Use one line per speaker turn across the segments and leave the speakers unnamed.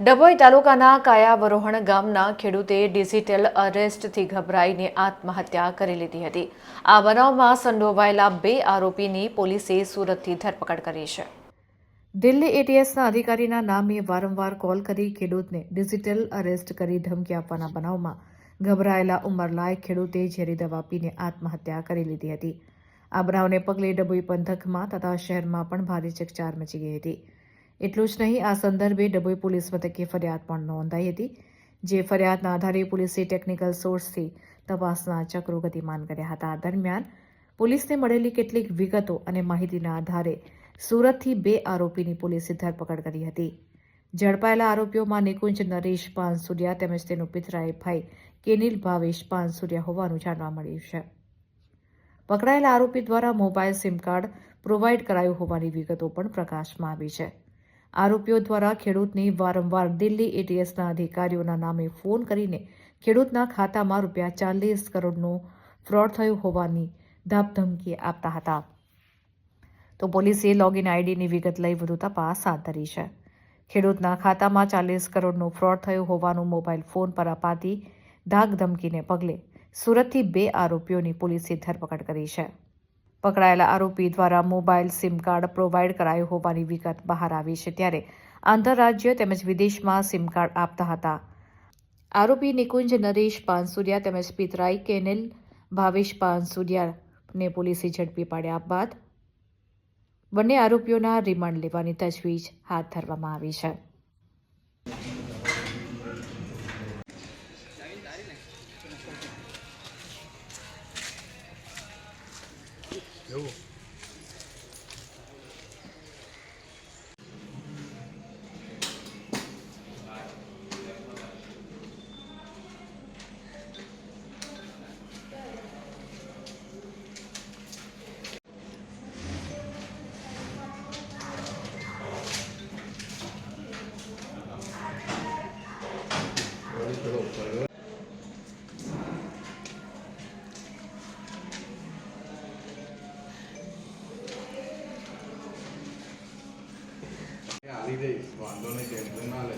ડભોઈ તાલુકાના કાયાવરોહણ ગામના ખેડૂતે ડિજિટલ અરેસ્ટથી ગભરાઈને આત્મહત્યા કરી લીધી હતી. આ બનાવમાં સંડોવાયેલા બે આરોપીની પોલીસે સુરતથી ધરપકડ કરી છે. દિલ્હી એટીએસના અધિકારીના નામે વારંવાર કોલ કરી ખેડૂતને ડિજિટલ અરેસ્ટ કરી ધમકી આપવાના બનાવમાં ગભરાયેલા ઉંમરલાયક ખેડૂતે ઝેરી દવા પીને આત્મહત્યા કરી લીધી હતી. આ બનાવને પગલે ડભોઈ પંથકમાં તથા શહેરમાં પણ ભારે ચકચાર મચી ગઈ હતી. એટલું જ નહીં, આ સંદર્ભે ડભોઈ પોલીસ મથકે ફરિયાદ પણ નોંધાઈ હતી, જે ફરિયાદના આધારે પોલીસે ટેકનિકલ સોર્સથી તપાસના ચક્રો ગતિમાન કર્યા હતા. દરમિયાન પોલીસને મળેલી કેટલીક વિગતો અને માહિતીના આધારે સુરતથી બે આરોપીની પોલીસે ધરપકડ કરી હતી. ઝડપાયેલા આરોપીઓમાં નિકુંજ નરેશ પાનસુરિયા તેમજ તેનો પિતરાય ભાઈ કેનિલ ભાવેશ પાનસુરિયા હોવાનું જાણવા મળ્યું છે. પકડાયેલા આરોપી દ્વારા મોબાઈલ સિમ કાર્ડ પ્રોવાઈડ કરાયું હોવાની વિગતો પણ પ્રકાશમાં આવી છે. આરોપીઓ દ્વારા ખેડૂતની વારંવાર દિલ્હી એટીએસના અધિકારીઓના નામે ફોન કરીને ખેડૂતના ખાતામાં રૂપિયા ચાલીસ કરોડનો ફ્રોડ થયો હોવાની ધાકધમકી આપતા હતા. તો પોલીસે લોગિન આઈડીની વિગત લઈ વધુ તપાસ હાથ ધરી છે. ખેડૂતના ખાતામાં ચાલીસ કરોડનો ફ્રોડ થયો હોવાનું મોબાઈલ ફોન પર અપાતી ધાકધમકીને પગલે સુરતથી બે આરોપીઓની પોલીસે ધરપકડ કરી છે. પકડાયેલા આરોપી દ્વારા મોબાઈલ સિમ કાર્ડ પ્રોવાઈડ કરાયું હોવાની વિગત બહાર આવી છે ત્યારે આંતરરાજ્ય તેમજ વિદેશમાં સિમ કાર્ડ આપતા હતા. આરોપી નિકુંજ નરેશ પાનસુરિયા તેમજ પિતરાઈ કેનેલ ભાવેશ પાનસુરિયાને પોલીસે ઝડપી પાડ્યા બાદ બંને આરોપીઓના રિમાન્ડ લેવાની તજવીજ હાથ ધરવામાં આવી છે.
એવું આવી ગઈ વાંધો નહીં ટેન્શન ના લે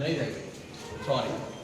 નહીં થાય સોરી